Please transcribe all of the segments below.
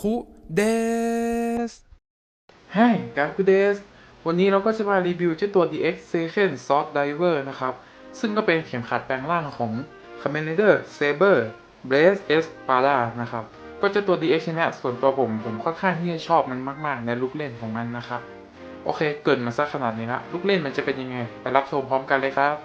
คุเดสฮายกาคุเดสวันนี้เราก็จะมารีวิวเจ้าตัว DX Station Sword Diver นะครับ ซึ่งก็เป็นเข็มขัดแปลงร่างของ Kamen Rider Saber Blaze Espada นะครับ ก็เจ้าตัว DX เนี่ยส่วนตัวผมผมค่อนข้างที่จะชอบมันมากๆ ในลูกเล่นของมันนะครับ โอเคเกิดมาสักขนาดนี้ละ ลูกเล่นมันจะเป็นยังไง ไปรับชมพร้อมกันเลยครับ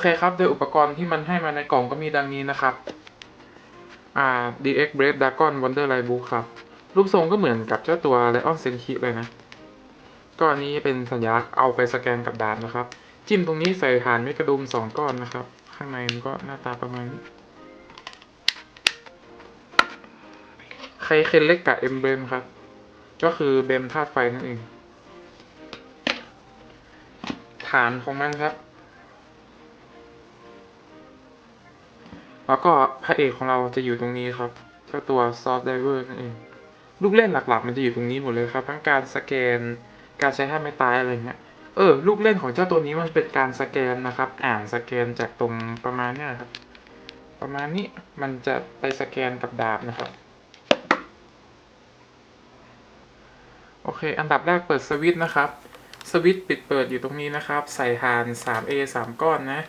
เคครับโดยอุปกรณ์ที่มันให้มาในกล่องก็มีดังนี้นะครับอ่า DX Brave Dragon Wonder Light Book ครับ รูปทรงก็เหมือนกับเจ้าตัว Lion Senki เลยนะก็อันนี้เป็นสัญลักษณ์เอาไปสแกนกับดาบนะครับ จิ้มตรงนี้ใส่ฐานเมกะดุมสองก้อนนะครับ ข้างในมันก็หน้าตาประมาณนี้ใครเคนเล็กกับเอ็มเบมครับ ก็คือเบมธาตุไฟนั่นเอง ฐานของมันครับ แล้วก็พระเอกของเราจะอยู่ตรงนี้ครับเจ้าตัว Soft Diver นั่นเองลูกเล่นหลักๆ มันจะอยู่ตรงนี้หมดเลยครับทั้งการสแกน การใช้ท่าไม่ตายอะไรเงี้ยเออลูกเล่นของเจ้าตัวนี้มันเป็นการสแกนนะครับ อ่านสแกนจากตรงประมาณเนี้ยครับ ประมาณนี้มันจะไปสแกนกับดาบนะครับโอเค อันดับแรกเปิดสวิตช์นะครับ สวิตช์ปิดเปิดอยู่ตรงนี้นะครับ ใส่ฐาน 3A 3 ก้อนนะ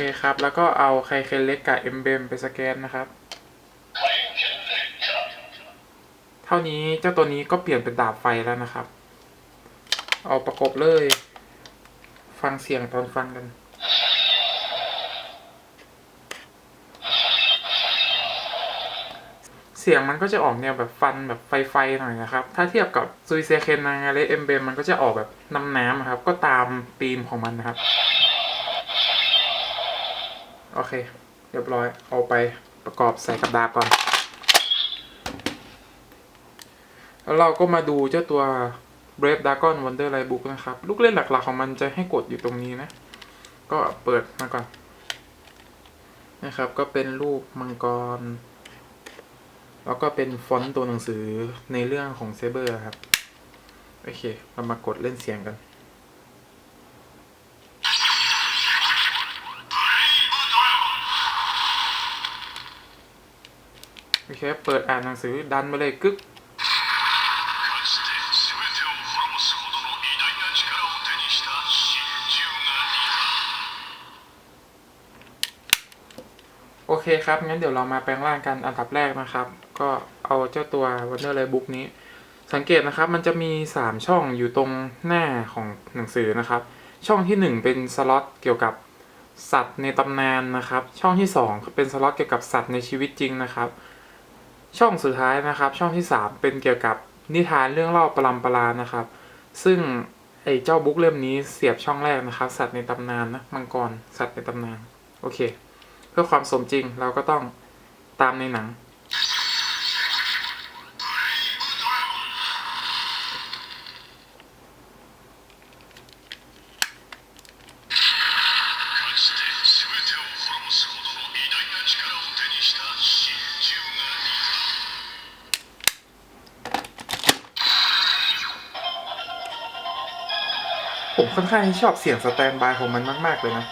เคครับ แล้วก็เอาไคเคนเล็กกับเอ็มเบมไปสแกนนะครับ เท่านี้เจ้าตัวนี้ก็เปลี่ยนเป็นดาบไฟแล้วนะครับ เอาประกบเลย ฟังเสียงตอนฟันกันเสียงมันก็จะออกแนวแบบฟันแบบไฟๆหน่อยนะครับ ถ้าเทียบกับซูยเซเคนนางาเลเอ็มเบมมันก็จะออกแบบน้ำน้ำครับ ก็ตามธีมของมันนะครับ โอเค เรียบร้อย เอาไปประกอบใส่กับดาบก่อน แล้วเราก็มาดูเจ้าตัว Brave Dragon Wonder Light Book นะครับ ลูกเล่นหลักๆของมันจะให้กดอยู่ตรงนี้นะ ก็เปิดมาก่อน นะครับ ก็เป็นรูปมังกร แล้วก็เป็นฟอนต์ตัวหนังสือในเรื่องของเซเบอร์ครับ โอเค เรามากดเล่นเสียงกัน โอเคเปิดอ่านหนังสือดันไปเลยกึ๊บโอเคครับ งั้นเดี๋ยวเรามาแปลงร่างกันอันดับแรกนะครับ ก็เอาเจ้าตัว Wonder l i g h t Book นี้ สังเกตนะครับ มันจะมี 3 ช่องอยู่ตรงหน้าของหนังสือนะครับ ช่องที่ 1 เป็นสล็อตเกี่ยวกับสัตว์ในตำนานนะครับ ช่องที่ 2 เป็นสล็อตเกี่ยวกับสัตว์ในชีวิตจริงนะครับ ช่องสุดท้ายนะครับ ช่องที่ 3 เป็นเกี่ยวกับนิทานเรื่องเล่าประลำประลานะครับ ซึ่งไอ้เจ้าบุ๊กเล่มนี้เสียบช่องแรกนะครับ สัตว์ในตำนานนะมังกรสัตว์ในตำนานโอเค เพื่อความสมจริงเราก็ต้องตามในหนัง ผมค่อนข้างที่ชอบเสียงสแตนบายของมันมาก ๆ เลยนะ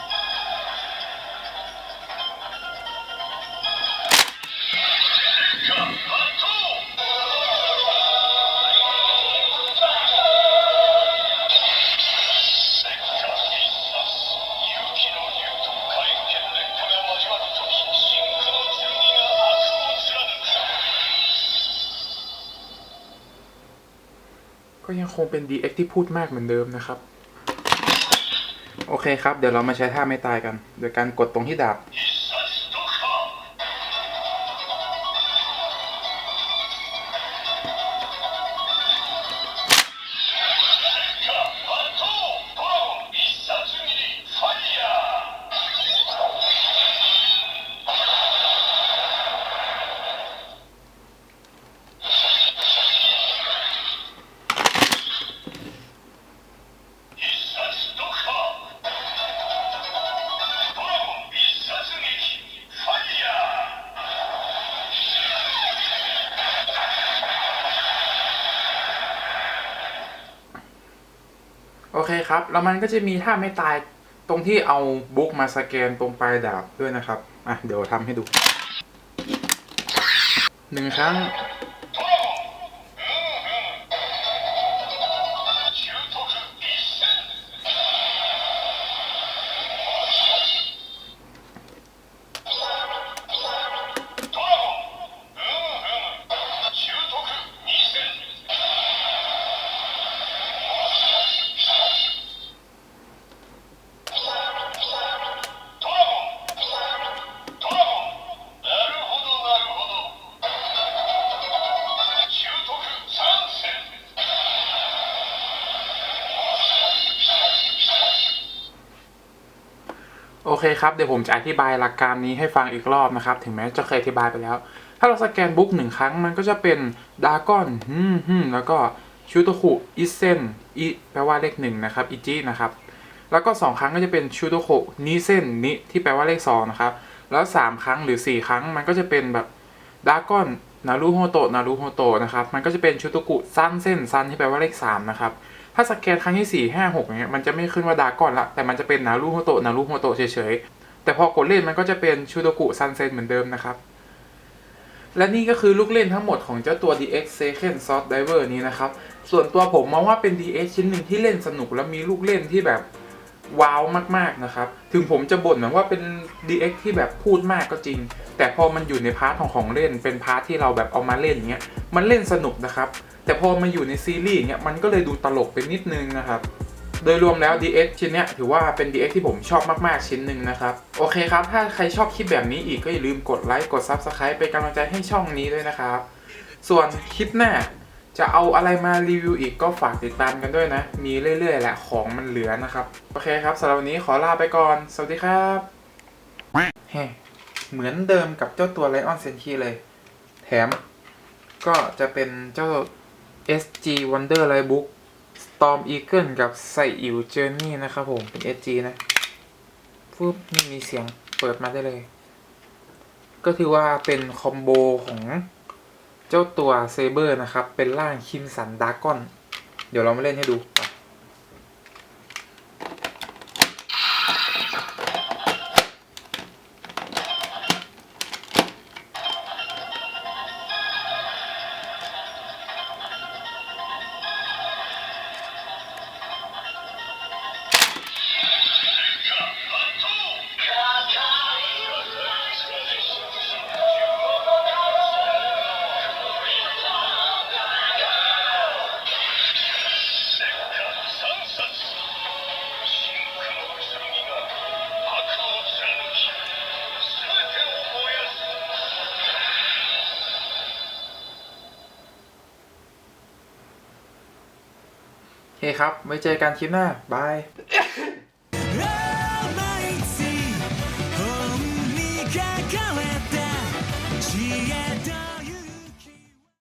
ก็ยังคงเป็น DX ที่พูดมากเหมือนเดิมนะครับ โอเคครับ เดี๋ยวเรามาใช้ท่าไม่ตายกัน โดยการกดตรงที่ดาบ ครับ แล้วมันก็จะมีท่าไม่ตายตรงที่เอาบุ๊กมาสแกนตรงปลายดาบด้วยนะครับ อะ เดี๋ยวทำให้ดูหนึ่งครั้ง เคครับ เดี๋ยวผมจะอธิบายหลักการนี้ให้ฟังอีกรอบนะครับ ถึงแม้จะเคยอธิบายไปแล้ว ถ้าเราสแกนบุ๊กหนึ่งครั้งมันก็จะเป็นดากอนฮึมฮึมแล้วก็ชูโตคุอิเซนอิแปลว่าเลขหนึ่งนะครับอิจินะครับ แล้วก็สองครั้งก็จะเป็นชูโตคุนิเซนนิที่แปลว่าเลขสองนะครับ แล้วสามครั้งหรือสี่ครั้งมันก็จะเป็นแบบดากอน นารูโฮโตะนารูโฮโตะนะครับ มันก็จะเป็นชูโตกุซันเซนซันที่แปลว่าเลขสามนะครับ ถ้าสแกนครั้งที่สี่ห้าหกเนี้ยมันจะไม่ขึ้นว่าดากอนละ แต่มันจะเป็นนารูโฮโตะนารูโฮโตะเฉยๆ แต่พอกดเล่นมันก็จะเป็นชูโตกุซันเซนเหมือนเดิมนะครับ และนี่ก็คือลูกเล่นทั้งหมดของเจ้าตัว DX Second Sword Diver นี้นะครับ ส่วนตัวผมมองว่าเป็น DX ชิ้นหนึ่งที่เล่นสนุกและมีลูกเล่นที่แบบว้าวมากๆนะครับ ถึงผมจะบ่นนะว่าเป็น DX ที่แบบพูดมากก็จริง แต่พอมันอยู่ในพาร์ทของของเล่นเป็นพาร์ทที่เราแบบเอามาเล่นอย่างเงี้ยมันเล่นสนุกนะครับแต่พอมาอยู่ในซีรีส์เงี้ยมันก็เลยดูตลกไปนิดนึงนะครับโดยรวมแล้ว DX ชิ้นเนี้ยถือว่าเป็น DX ที่ผมชอบมากๆชิ้นหนึ่งนะครับ โอเคครับ ถ้าใครชอบคลิปแบบนี้อีกก็อย่าลืมกดไลค์กด Subscribe เป็นกำลังใจให้ช่องนี้ด้วยนะครับ ส่วนคลิปหน้าจะเอาอะไรมารีวิวอีกก็ฝากติดตามกันด้วยนะ มีเรื่อยๆแหละของมันเหลือนะครับ โอเคครับสำหรับวันนี้ขอลาไปก่อน สวัสดีครับ เหมือนเดิมกับเจ้าตัวไลออนเซนคีเลย แถมก็จะเป็นเจ้า SG Wonder Light Book Storm Eagle กับใส่อิว Journey นะครับผม เป็น SG นะปุ๊บนี่มีเสียงเปิดมาได้เลย ก็ถือว่าเป็นคอมโบของเจ้าตัวเซเบอร์นะครับ เป็นร่างคิมสันดากอน เดี๋ยวเรามาเล่นให้ดูไป ครับ ไว้เจอกันคลิปหน้า บาย「知恵